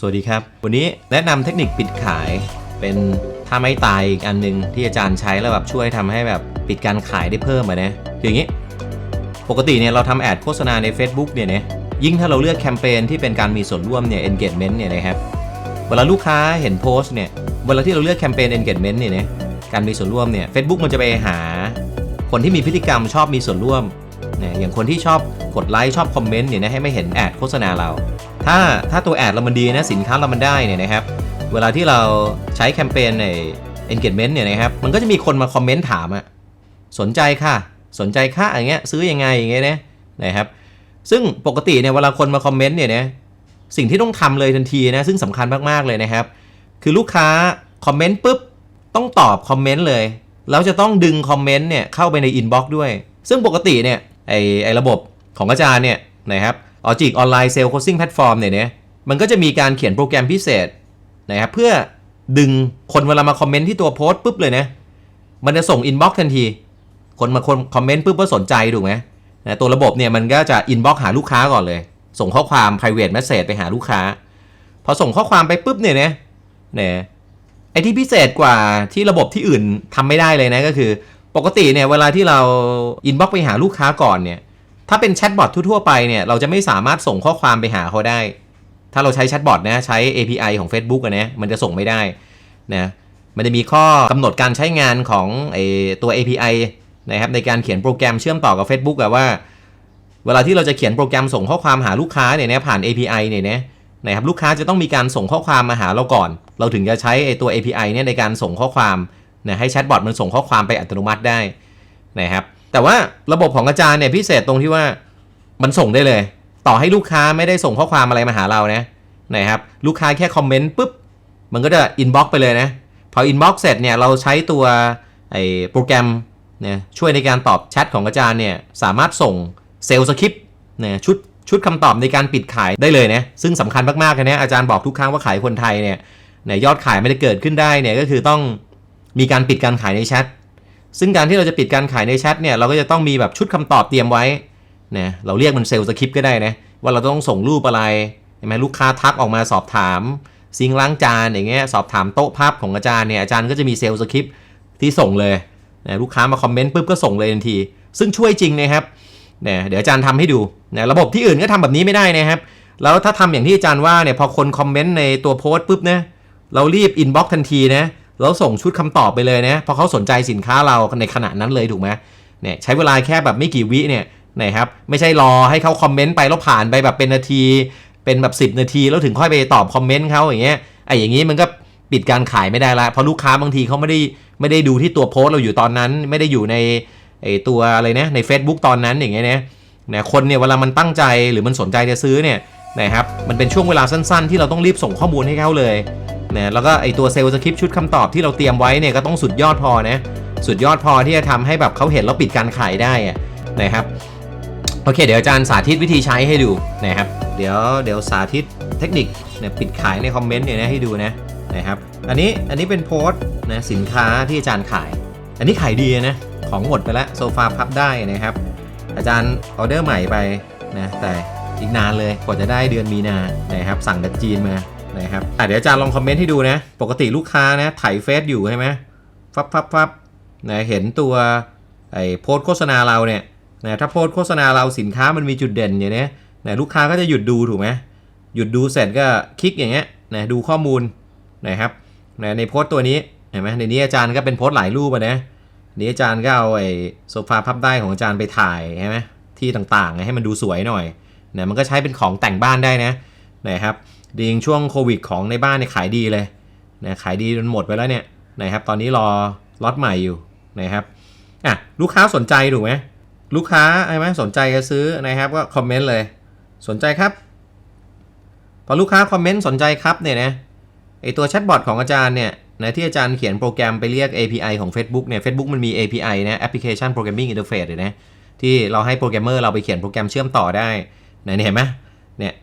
สวัสดีครับ วันนี้แนะนำเทคนิคปิดขาย เป็นถ้าไม่ตายอีกอันหนึ่งที่อาจารย์ใช้แล้วแบบช่วยทำให้แบบปิดการขายได้เพิ่มอะนะคืออย่างนี้ ปกติเนี่ยเราทำแอดโฆษณาใน Facebook เนี่ยนะยิ่งถ้าเราเลือกแคมเปญที่เป็นการมีส่วนร่วมเนี่ย engagement เนี่ยนะครับเวลาลูกค้าเห็นโพสต์เนี่ยเวลาที่เราเลือกแคมเปญ engagement เนี่ยนะการมีส่วนร่วมเนี่ย Facebook มันจะไปหา คนที่มีพฤติกรรมชอบมีส่วนร่วม นี่ยอย่างคนที่ชอบกดไลค์ชอบคอมเมนต์เนี่ยนะให้ไม่เห็นแอดโฆษณาเรา ถ้าถ้าตัวแอดเรามันดีนะสินค้าเรามันได้เนี่ยนะครับเวลาที่เราใช้แคมเปญใน engagement เนี่ยนะครับมันก็จะมีคนมาคอมเมนต์ถามอะสนใจค่ะ สนใจค่ะอย่างเงี้ยซื้อยังไงอย่างเงี้ยนะนะครับซึ่งปกติเนี่ยเวลาคนมาคอมเมนต์เนี่ยนะสิ่งที่ต้องทำเลยทันทีนะซึ่งสำคัญมากๆเลยนะครับ คือลูกค้าคอมเมนต์ปุ๊บต้องตอบคอมเมนต์เลยแล้วจะต้องดึงคอมเมนต์เนี่ยเข้าไปในอินบ็อกซ์ด้วย ซึ่งปกติเนี่ย ไอไอระบบของอาจารย์เนี่ยนะครับออจิกออนไลน์เซลล์โคชชิ่งแพลตฟอร์มเนี่ยเนะมันก็จะมีการเขียนโปรแกรมพิเศษนะครับเพื่อดึงคนเวลามาคอมเมนต์ที่ตัวโพสต์ปุ๊บเลยนะมันจะส่งอินบ็อกซ์ทันที คนมาคนคอมเมนต์ปุ๊บก็สนใจถูกไหมนะตัวระบบเนี่ยมันก็จะอินบ็อกซ์หาลูกค้าก่อนเลย ส่งข้อความ private message ไปหาลูกค้า พอส่งข้อความไปปุ๊บเนี่ยนะเนี่ยไอที่พิเศษกว่าที่ระบบที่อื่นทำไม่ได้เลยนะก็คือ ปกติเนี่ยเวลาที่เราอินบ็อกไปหาลูกค้าก่อนเนี่ยถ้าเป็นแชทบอททั่วๆไปเนี่ยเราจะไม่สามารถส่งข้อความไปหาเขาได้ ถ้าเราใช้แชทบอทนะใช้ API ของ Facebook นะมันจะส่งไม่ได้นะมันจะมีข้อกำหนดการใช้งานของไอตัว API นะครับในการเขียนโปรแกรมเชื่อมต่อกับ Facebook อะว่า เวลาที่เราจะเขียนโปรแกรมส่งข้อความหาลูกค้าเนี่ยนะผ่าน API เนี่ยนะนะครับลูกค้าจะต้องมีการส่งข้อความมาหาเราก่อน เราถึงจะใช้ไอตัว API เนี่ยในการส่งข้อความ นะให้แชทบอทมันส่งข้อความไปอัตโนมัติได้นะครับแต่ว่าระบบของอาจารย์เนี่ยพิเศษตรงที่ว่ามันส่งได้เลย ต่อให้ลูกค้าไม่ได้ส่งข้อความอะไรมาหาเรานะนะครับลูกค้าแค่คอมเมนต์ปุ๊บมันก็จะอินบ็อกไปเลยนะพออินบ็อกเสร็จเนี่ยเราใช้ตัวไอ้โปรแกรมเนี่ยช่วยในการตอบแชทของอาจารย์เนี่ยสามารถส่งเซลล์สคริปต์เนี่ยชุดชุดคำตอบในการปิดขายได้เลยนะซึ่งสำคัญมากๆเลยนะอาจารย์บอกทุกครั้งว่าขายคนไทยเนี่ยยอดขายไม่ได้เกิดขึ้นได้เนี่ยก็คือต้อง มีการปิดการขายในแชทซึ่งการที่เราจะปิดการขายในแชทเนี่ยเราก็จะต้องมีแบบชุดคำตอบเตรียมไว้นะเราเรียกมันเซลล์สคริปต์ก็ได้นะว่าเราต้องส่งรูปอะไรเห็นไหมลูกค้าทักออกมาสอบถาม ซิงล้างจานอย่างเงี้ยสอบถามโต๊ะภาพของอาจารย์เนี่ยอาจารย์ก็จะมีเซลล์สคริปต์ที่ส่งเลยนะลูกค้ามาคอมเมนต์ปุ๊บก็ส่งเลยทันที ซึ่งช่วยจริงนะครับเนี่ยเดี๋ยวอาจารย์ทำให้ดูนะระบบที่อื่นก็ทำแบบนี้ไม่ได้นะครับแล้วถ้าทำอย่างที่อาจารย์ว่าเนี่ยพอคนคอมเมนต์ในตัวโพสต์ปุ๊บนะเรารีบอินบ็อกทันทีนะ แล้วส่งชุดคำตอบไปเลยนะพอเขาสนใจสินค้าเราในขณะนั้นเลยถูกไหมเนี่ยใช้เวลาแค่แบบไม่กี่วิเนี่ยนะครับไม่ใช่รอให้เขาคอมเมนต์ไปแล้วผ่านไปแบบเป็นนาที เป็นแบบ 10 นาที แล้วถึงค่อยไปตอบคอมเมนต์เขาอย่างเงี้ยไอ้อย่างงี้มันก็ปิดการขายไม่ได้ละเพราะลูกค้าบางทีเขาไม่ได้ไม่ได้ดูที่ตัวโพสต์เราอยู่ตอนนั้น ไม่ได้อยู่ในไอ้ตัวอะไรนะใน Facebook ตอนนั้นอย่างเงี้ยนะนะคนเนี่ยเวลามันตั้งใจหรือมันสนใจจะซื้อเนี่ยนะครับมันเป็นช่วงเวลาสั้นๆ ที่เราต้องรีบส่งข้อมูลให้เขาเลย นะแล้วก็ไอตัวเซลล์สคริปต์ชุดคำตอบที่เราเตรียมไว้เนี่ยก็ต้องสุดยอดพอนะสุดยอดพอที่จะทำให้แบบเขาเห็นแล้วปิดการขายได้นะครับโอเคเดี๋ยวอาจารย์สาธิตวิธีใช้ให้ดูนะครับเดี๋ยวเดี๋ยวสาธิตเทคนิคเนี่ยปิดขายในคอมเมนต์เนี่ยนะให้ดูนะนะครับอันนี้อันนี้เป็นโพสต์นะสินค้าที่อาจารย์ขาย อันนี้ขายดีนะของหมดไปแล้วโซฟาพับได้นะครับ อาจารย์ออเดอร์ใหม่ไปนะแต่อีกนานเลยกว่าจะได้เดือนมีนานะครับสั่งจากจีนมา นะครับอะเดี๋ยวอาจารย์ลองคอมเมนต์ให้ดูนะ ปกติลูกค้านะถ่ายเฟซอยู่ใช่ไหมฟับฟับฟับนะเห็นตัวไอ้โพสต์โฆษณาเราเนี่ยนะถ้าโพสต์โฆษณาเราสินค้ามันมีจุดเด่นอย่างเนี้ยนะลูกค้าก็จะหยุดดูถูกไหมหยุดดูเสร็จก็คลิกอย่างเงี้ยนะดูข้อมูลนะครับนะในโพสต์ตัวนี้เห็นไหมในนี้อาจารย์ก็เป็นโพสต์หลายรูปนะนี้อาจารย์ก็เอาไอ้โซฟาพับได้ของอาจารย์ไปถ่ายใช่ไหมที่ต่างๆ ให้มันดูสวยหน่อยนะมันก็ใช้เป็นของแต่งบ้านได้นะนะครับ ดีงช่วงโควิดของในบ้านเนี่ยขายดีเลยนะขายดีจนหมดไปแล้วเนี่ยนะครับตอนนี้รอล็อตใหม่อยู่นะครับอะลูกค้าสนใจถูกไหมลูกค้าใช่ไหมสนใจจะซื้อนะครับก็คอมเมนต์เลยสนใจครับพอลูกค้าคอมเมนต์สนใจครับเนี่ยนะไอตัวแชทบอทของอาจารย์เนี่ยนะที่อาจารย์เขียนโปรแกรมไปเรียก API ของ Facebook เนี่ย Facebook มันมี API นะ Application Programming Interface เลยนะที่เราให้โปรแกรมเมอร์เราไปเขียนโปรแกรมเชื่อมต่อได้ไหนเห็นไหมเนี่ย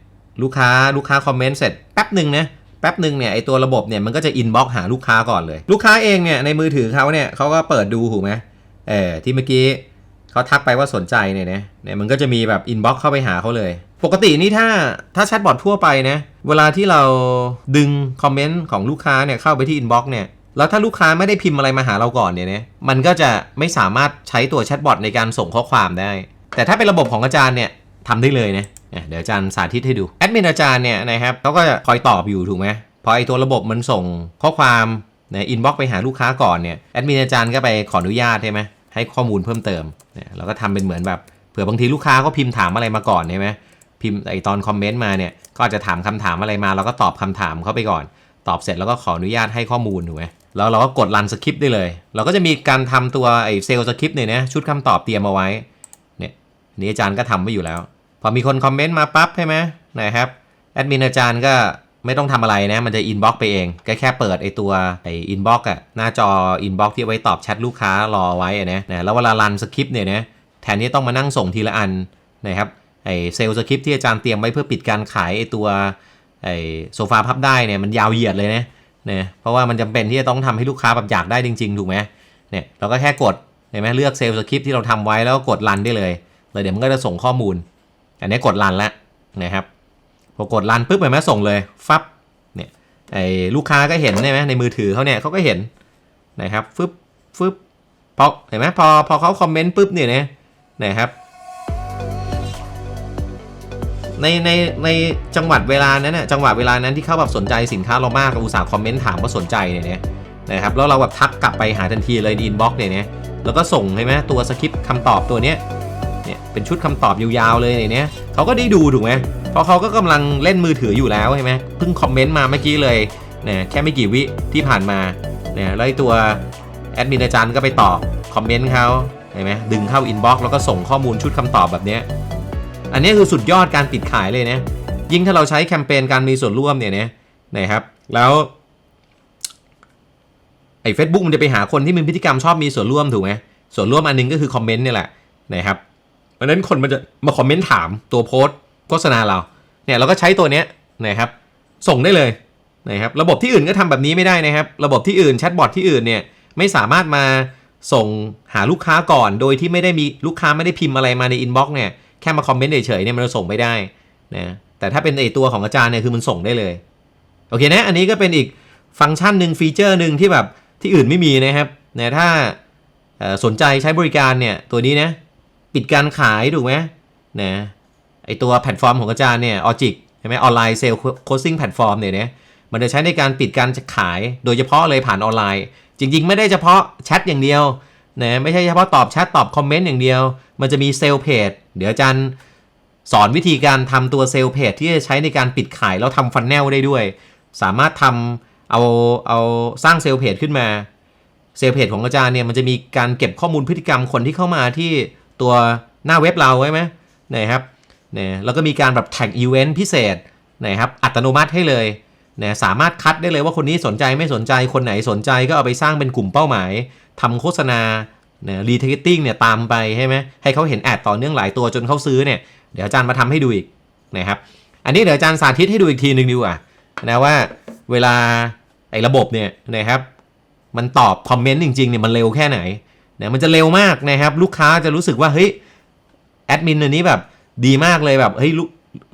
ลูกค้าลูกค้าคอมเมนต์เสร็จแป๊บหนึ่งนะแป๊บหนึ่งเนี่ยไอตัวระบบเนี่ยมันก็จะอินบ็อกหาลูกค้าก่อนเลย ลูกค้าเองเนี่ยในมือถือเขาเนี่ยเขาก็เปิดดูถูกไหมเออที่เมื่อกี้เขาทักไปว่าสนใจเนี่ยนะเนี่ยมันก็จะมีแบบอินบ็อกเข้าไปหาเขาเลย ปกตินี่ถ้าถ้าแชทบอททั่วไปนะเวลาที่เราดึงคอมเมนต์ของลูกค้าเนี่ยเข้าไปที่อินบ็อกซ์เนี่ยแล้วถ้าลูกค้าไม่ได้พิมพ์อะไรมาหาเราก่อนเนี่ยนะมันก็จะไม่สามารถใช้ตัวแชทบอทในการส่งข้อความได้ แต่ถ้าเป็นระบบของอาจารย์เนี่ยทำได้เลยนะ เดี๋ยวอาจารย์สาธิตให้ดูแอดมินอาจารย์เนี่ยนะครับเขาก็จะคอยตอบอยู่ถูกไหมพอไอตัวระบบมันส่งข้อความนะอินบ็อกไปหาลูกค้าก่อนเนี่ยแอดมินอาจารย์ก็ไปขออนุญาตใช่ไหมให้ข้อมูลเพิ่มเติมเนี่ยเราก็ทำเป็นเหมือนแบบเผื่อบางทีลูกค้าก็พิมพ์ถามอะไรมาก่อนใช่ไหมพิมพ์ไอตอนคอมเมนต์มาเนี่ยก็อาจจะถามคำถามอะไรมาเราก็ตอบคำถามเขาไปก่อน ตอบเสร็จแล้วก็ขออนุญาตให้ข้อมูลถูกไหมแล้วเราก็กดรันสคริปต์ได้เลย เราก็จะมีการทำตัวไอเซลล์สคริปต์เนี่ยนะชุดคำตอบเตรียมเอาไว้เนี่ยนนี่อาจารย์ก็ทำไว้อยู่แล้ว พอมีคนคอมเมนต์มาปั๊บใช่ไหมนะครับแอดมินอาจารย์ก็ไม่ต้องทำอะไรนะ มันจะอินบ็อกไปเอง ก็แค่เปิดไอตัวไออินบ็อกอะหน้าจออินบ็อกที่เอาไว้ตอบแชทลูกค้ารอไว้อะนะนะแล้วเวลารันสคริปต์เนี่ยนะแทนที่ต้องมานั่งส่งทีละอันนะครับไอเซลล์สคริปต์ที่อาจารย์เตรียมไว้เพื่อปิดการขายไอตัวไอโซฟาพับได้เนี่ยมันยาวเหยียดเลยนะเนี่ยเพราะว่ามันจำเป็นที่จะต้องทำให้ลูกค้าแบบอยากได้จริง ๆ ถูกไหมเนี่ยเราก็แค่กดเห็นไหมเลือกเซลล์สคริปต์ที่เราทำไว้แล้วก็กดรันได้เลยเลยเดี๋ยวมันก็จะส่งข้อมูล อันนี้กดรันแล้วนะครับพอกดรันปุ๊บเห็นไหมส่งเลยฟับเนี่ยไอ้ลูกค้าก็เห็นใช่ไหมในมือถือเขาเนี่ยเขาก็เห็นนะครับฟึบฟึบพอเห็นไหมพอพอเขาคอมเมนต์ปุ๊บเนี่ยนะนะครับในในในจังหวัดเวลานั้นน่ะจังหวะเวลานั้นที่เขาแบบสนใจสินค้าเรามากเราอุตส่าห์คอมเมนต์ถามว่าสนใจเนี่ยนะครับแล้วเราแบบทักกลับไปหาทันทีเลยในอินบ็อกซ์เนี่ยนะแล้วก็ส่งใช่ไหมตัวสคริปต์คำตอบตัวเนี้ย เนี่ยเป็นชุดคำตอบยาวๆเลยเนี่ยเขาก็ได้ดูถูกไหมเพราะเขาก็กำลังเล่นมือถืออยู่แล้วใช่ไหมเพิ่งคอมเมนต์มาเมื่อกี้เลยเนี่ยแค่ไม่กี่วิที่ผ่านมาเนี่ยแล้วตัวแอดมินอาจารย์ก็ไปตอบคอมเมนต์เขาเห็นไหมดึงเข้าอินบ็อกซ์แล้วก็ส่งข้อมูลชุดคำตอบแบบนี้อันนี้คือสุดยอดการปิดขายเลยนะยิ่งถ้าเราใช้แคมเปญการมีส่วนร่วมเนี่ยนะนะครับ แล้วไอ้ Facebook มันจะไปหาคนที่มีพฤติกรรมชอบมีส่วนร่วมถูกไหมส่วนร่วมอันหนึงก็คือคอมเมนต์เนี่ยแหละนะครับ เพราะนั้นคนมันจะมาคอมเมนต์ถามตัวโพสต์โฆษณาเรา เนี่ยเราก็ใช้ตัวเนี้ยนะครับ ส่งได้เลยนะครับ ระบบที่อื่นก็ทำแบบนี้ไม่ได้นะครับ ระบบที่อื่นแชทบอทที่อื่นเนี่ยไม่สามารถมาส่งหาลูกค้าก่อน โดยที่ไม่ได้มีลูกค้าไม่ได้พิมพ์อะไรมาในอินบ็อกซ์เนี่ยแค่มาคอมเมนต์เฉยๆเนี่ยมันจะส่งไม่ได้นะแต่ถ้าเป็นไอตัวของอาจารย์เนี่ยคือมันส่งได้เลยโอเคนะอันนี้ก็เป็นอีกฟังก์ชันหนึ่งฟีเจอร์หนึ่งที่แบบที่อื่นไม่มีนะครับนะถ้าสนใจใช้บริการเนี่ยตัวนี้นะ ปิดการขายถูกไหมนะไอตัวแพลตฟอร์มของอาจารย์เนี่ยออจิกใช่ไหมออนไลน์เซลล์โคชซิ่งแพลตฟอร์มเนี่ยนะมันจะใช้ในการปิดการขายโดยเฉพาะเลยผ่านออนไลน์ จริง ๆ ไม่ได้เฉพาะแชทอย่างเดียวนะไม่ใช่เฉพาะตอบแชทตอบคอมเมนต์อย่างเดียว มันจะมีเซลล์เพจเดี๋ยวอาจารย์สอนวิธีการทำตัวเซลล์เพจที่จะใช้ในการปิดขายแล้วทำฟันแนลได้ด้วย สามารถทำเอาเอาสร้างเซลล์เพจขึ้นมาเซลล์เพจของอาจารย์เนี่ยมันจะมีการเก็บข้อมูลพฤติกรรมคนที่เข้ามาที่ ตัวหน้าเว็บเราไว้ไหมนะครับเนี่ยแล้วก็มีการแบบแท็กอีเวนต์พิเศษนะครับอัตโนมัติให้เลยนี่สามารถคัดได้เลยว่าคนนี้สนใจไม่สนใจคนไหนสนใจก็เอาไปสร้างเป็นกลุ่มเป้าหมายทำโฆษณาเนี่ยรีเทคติ้งเนี่ยตามไปใช่ไหมให้เขาเห็นแอดต่อเนื่องหลายตัวจนเขาซื้อเนี่ยเดี๋ยวอาจารย์มาทำให้ดูอีกนะครับอันนี้เดี๋ยวอาจารย์สาธิตให้ดูอีกทีหนึ่งดีกว่านะว่าเวลาไอ้ระบบเนี่ยนะครับมันตอบคอมเมนต์จริงๆเนี่ยมันเร็วแค่ไหน เนี่ยมันจะเร็วมากนะครับ ลูกค้าจะรู้สึกว่าเฮ้ยแอดมินอันนี้แบบดีมากเลยแบบเฮ้ยลูก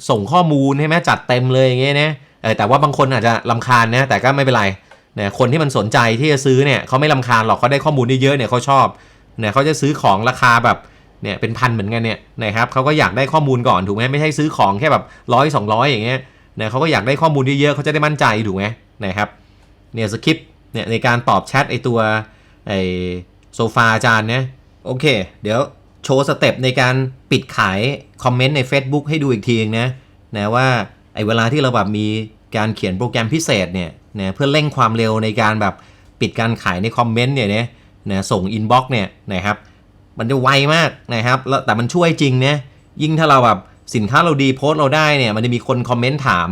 ส่งข้อมูลให้ไหมจัดเต็มเลยอย่างเงี้ยนะเออแต่ว่าบางคนอาจจะลำคาญนะแต่ก็ไม่เป็นไรเนี่ยคนที่มันสนใจที่จะซื้อเนี่ยเขาไม่ลำคาญหรอกเขาได้ข้อมูลเยอะๆเนี่ยเขาชอบเนี่ยเขาจะซื้อของราคาแบบเนี่ยเป็นพันเหมือนกันเนี่ยนะครับเขาก็อยากได้ข้อมูลก่อนถูกไหมไม่ใช่ซื้อของแค่แบบร้อยสองร้อยอย่างเงี้ยเนี่ยเขาก็อยากได้ข้อมูลเยอะๆเขาจะได้มั่นใจถูกไหมนะครับเนี่ยสคริปต์เนี่ยในการตอบแชทไอตัวไอ โซฟาอาจารย์เนี่ยโอเค เดี๋ยวโชว์สเต็ปในการปิดขายคอมเมนต์ใน Facebook ให้ดูอีกทีนึงนะนะว่าไอเวลาที่เราแบบมีการเขียนโปรแกรมพิเศษเนี่ยนะเพื่อเร่งความเร็วในการแบบปิดการขายในคอมเมนต์เนี่ยนะนะส่งอินบ็อกซ์เนี่ยนะครับมันจะไวมากนะครับแล้วแต่มันช่วยจริงนะยิ่งถ้าเราแบบสินค้าเราดีโพสต์เราได้เนี่ยมันจะมีคนคอมเมนต์ถาม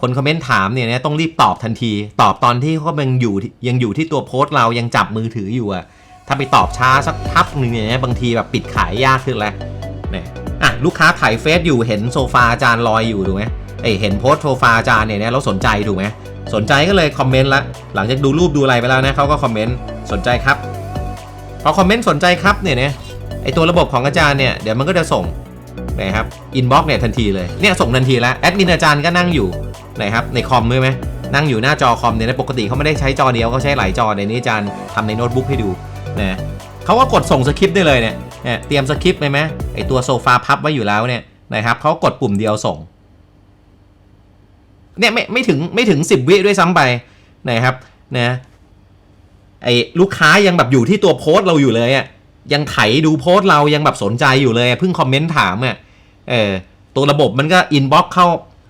คนคอมเมนต์ถามเนี่ยนะต้องรีบตอบทันที ตอบตอนที่เขายังอยู่ยังอยู่ที่ตัวโพสต์เรายังจับมือถืออยู่อะ ถ้าไปตอบช้าสักพักหนึ่งเนี่ยบางทีแบบปิดขายยากขึ้นแล้วเนี่ยอะลูกค้าถ่ายเฟซอยู่เห็นโซฟาอาจาร์ลอยอยู่ถูกไหมเอ้ยเห็นโพสโซฟาอาจาร์เนี่ยนะแล้วสนใจถูกไหมสนใจก็เลยคอมเมนต์ละหลังจากดูรูปดูอะไรไปแล้วนะเขาก็คอมเมนต์สนใจครับพอคอมเมนต์สนใจครับเนี่ยนะไอตัวระบบของอาจารย์เนี่ยเดี๋ยวมันก็จะส่งนะครับอินบ็อกเนี่ยทันทีเลยเนี่ยส่งทันทีแล้วแอดมินอาจารย์ก็นั่งอยู่นะครับในคอมด้วยไหมนั่งอยู่หน้าจอคอมเนี่ยปกติเขาไม่ได้ใช้จอเดียวเขาใช้หลายจอในนี้อาจารย์ทำในโน้ตบุ๊กให้ดู นะเขาก็กดส่งสคริปต์ได้เลยเนี่ยเนี่ยเตรียมสคริปต์เลยไหมไอตัวโซฟาพับไว้อยู่แล้วเนี่ยนะครับเขากดปุ่มเดียวส่งเนี่ยไม่ไม่ถึงไม่ถึง 10 วิด้วยซ้ำไปนะครับนะไอลูกค้ายังแบบอยู่ที่ตัวโพสต์เราอยู่เลยอะยังไถดูโพสต์เรายังแบบสนใจอยู่เลยเพิ่งคอมเมนต์ถามอะเออตัวระบบมันก็อินบ็อกเข้า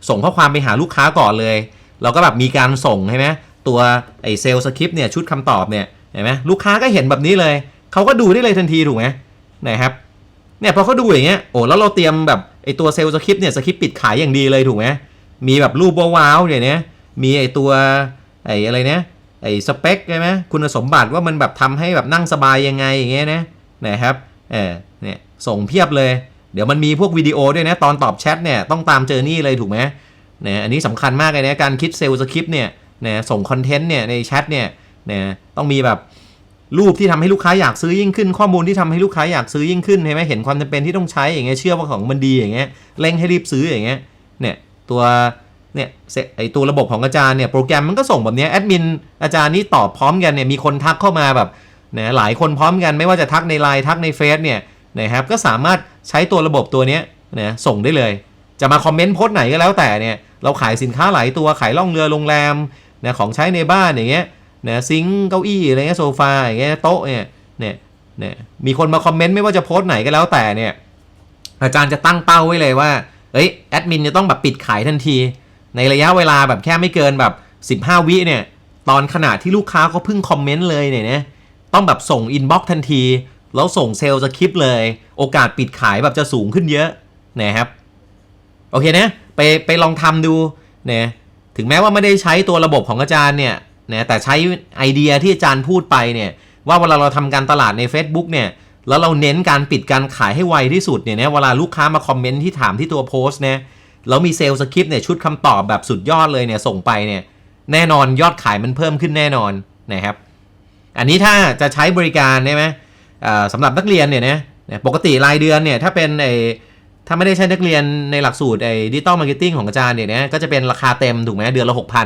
ส่งข้อความไปหาลูกค้าก่อนเลย เราก็แบบมีการส่งใช่ไหมตัวไอเซลสคริปต์เนี่ยชุดคำตอบเนี่ย เห็นไหมลูกค้าก็เห็นแบบนี้เลย เขาก็ดูได้เลยทันทีถูกไหมนะครับเนี่ยพอเขาดูอย่างเงี้ยโอ้แล้วเราเตรียมแบบไอตัวเซลล์สคริปต์เนี่ยสคริปต์ปิดขายอย่างดีเลยถูกไหมมีแบบรูปว้าวๆเนี่ยมีไอตัวไออะไรเนี่ยไอสเปคใช่ไหมคุณสมบัติว่ามันแบบทำให้แบบนั่งสบายยังไงอย่างเงี้ยนะนะครับเออเนี่ยส่งเพียบเลย เดี๋ยวมันมีพวกวิดีโอด้วยนะตอนตอบแชทเนี่ยต้องตามเจอนี่เลยถูกไหมนะอันนี้สำคัญมากเลยนะการคิดเซลล์สคริปต์เนี่ยนะส่งคอนเทนต์เนี่ยในแชทเนี่ย นะต้องมีแบบรูปที่ทำให้ลูกค้าอยากซื้อยิ่งขึ้น ข้อมูลที่ทำให้ลูกค้าอยากซื้อยิ่งขึ้นเห็นไหมเห็นความจำเป็นที่ต้องใช้อย่างเงี้ยเชื่อว่าของมันดีอย่างเงี้ยเร่งให้รีบซื้ออย่างเงี้ยเนี่ยตัวเนี่ยเสไอตัวระบบของอาจารย์เนี่ยโปรแกรมมันก็ส่งแบบเนี้ยแอดมินอาจารย์นี่ตอบพร้อมกันเนี่ยมีคนทักเข้ามาแบบนะหลายคนพร้อมกันไม่ว่าจะทักในไลน์ทักในเฟซเนี่ยนะครับก็สามารถใช้ตัวระบบตัวเนี้ยนะส่งได้เลย จะมาคอมเมนต์โพสต์ไหนก็แล้วแต่เนี่ยเราขายสินค้าหลายตัวขายล่องเรือโรงแรมนะของใช้ในบ้านอย่างเงี้ย นะซิงเก้าอี้อะไรเงี้ยโซฟาอย่างเงี้ยโต๊ะเนี่ยเนี่ยเนี่ยมีคนมาคอมเมนต์ไม่ว่าจะโพสต์ไหนก็แล้วแต่เนี่ยอาจารย์จะตั้งเป้าไว้เลยว่าเอ้ยแอดมินจะต้องแบบปิดขายทันที ในระยะเวลาแบบแค่ไม่เกินแบบ 15 วิเนี่ยตอนขณะที่ลูกค้าเขาเพิ่งคอมเมนต์เลยเนี่ยนะต้องแบบส่งอินบ็อกซ์ทันที แล้วส่งเซลล์สคริปเลย โอกาสปิดขายแบบจะสูงขึ้นเยอะนะครับโอเคนะไปไปลองทำดูนะถึงแม้ว่าไม่ได้ใช้ตัวระบบของอาจารย์เนี่ย นะแต่ใช้ไอเดียที่อาจารย์พูดไปเนี่ยว่าเวลาเราทำการตลาดใน Facebook เนี่ยแล้วเราเน้นการปิดการขายให้ไวที่สุดเนี่ยนะเวลาลูกค้ามาคอมเมนต์ที่ถามที่ตัวโพสต์เนี่ยแล้วมีเซลล์สคริปต์เนี่ยชุดคำตอบแบบสุดยอดเลยเนี่ยส่งไปเนี่ยแน่นอนยอดขายมันเพิ่มขึ้นแน่นอนนะครับอันนี้ถ้าจะใช้บริการได้ไหมสำหรับนักเรียนเนี่ยนะปกติรายเดือนเนี่ยถ้าเป็นไอถ้าไม่ได้ใช้นักเรียนในหลักสูตรไอ้ดิจิตอลมาร์เก็ตติ้งของอาจารย์เนี่ยนะก็จะเป็นราคาเต็มถูกไหมเดือนละ6,000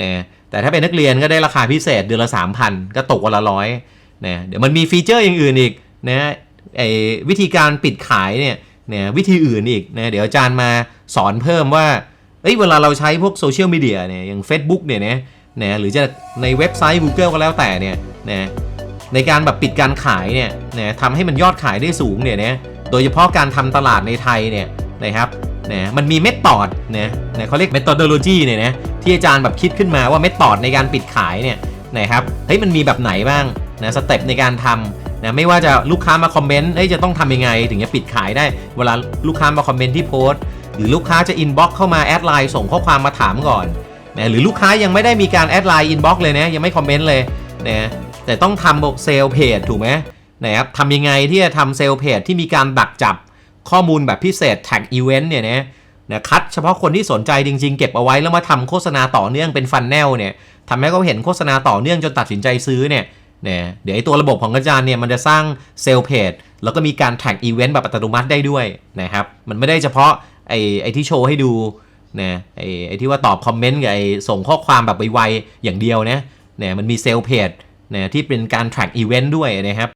นะ แต่ถ้าเป็นนักเรียนก็ได้ราคาพิเศษเดือนละ 3,000 ก็ตกวันละร้อยนะเดี๋ยวมันมีฟีเจอร์อย่างอื่นอีกนะไอ้วิธีการปิดขายเนี่ยนะวิธีอื่นอีกนะเดี๋ยวอาจารย์มาสอนเพิ่มว่าเอ้ยเวลาเราใช้พวกโซเชียลมีเดียเนี่ยอย่าง Facebook เนี่ยนะนะหรือจะในเว็บไซต์ Google ก็แล้วแต่เนี่ยนะในการแบบปิดการขายเนี่ยนะทำให้มันยอดขายได้สูงเนี่ยนะโดยเฉพาะการทำตลาดในไทยเนี่ยนะครับ นะมันมีเมธอดนะนะเขาเรียกเมธอดโลจีเนี่ยนะที่อาจารย์แบบคิดขึ้นมาว่าเมธอดในการปิดขายเนี่ยนะครับเฮ้ยมันมีแบบไหนบ้างนะสเต็ปในการทำนะไม่ว่าจะลูกค้ามาคอมเมนต์เฮ้ยจะต้องทำยังไง ถึงจะปิดขายได้เวลาลูกค้ามาคอมเมนต์ที่โพสต์หรือลูกค้าจะอินบ็อกเข้ามาแอดไลน์ส่งข้อความมาถามก่อนนะหรือลูกค้ายังไม่ได้มีการแอดไลน์อินบ็อกเลยนะยังไม่คอมเมนต์เลยนะแต่ต้องทำเซลเพจถูกไหมนะครับทำยังไงที่จะทำเซลเพจที่มีการดักจับ ข้อมูลแบบพิเศษแท็กอีเวนต์เนี่ยนะนะคัดเฉพาะคนที่สนใจจริง ๆ เก็บเอาไว้แล้วมาทำโฆษณาต่อเนื่องเป็นฟันแนลเนี่ยทำให้เขาเห็นโฆษณาต่อเนื่องจนตัดสินใจซื้อเนี่ยเนะเดี๋ยวไอ้ตัวระบบของอาจารย์เนี่ยมันจะสร้างเซลล์เพจแล้วก็มีการแท็กอีเวนต์แบบอัตโนมัติได้ด้วยนะครับ มันไม่ได้เฉพาะไอ้ไอ้ที่โชว์ให้ดูนะไอ้ไอ้ที่ว่าตอบคอมเมนต์กับไอ้ส่งข้อความแบบไวๆอย่างเดียวนะเนะมันมีเซลล์เพจนะที่เป็นการ track event ด้วยนะครับ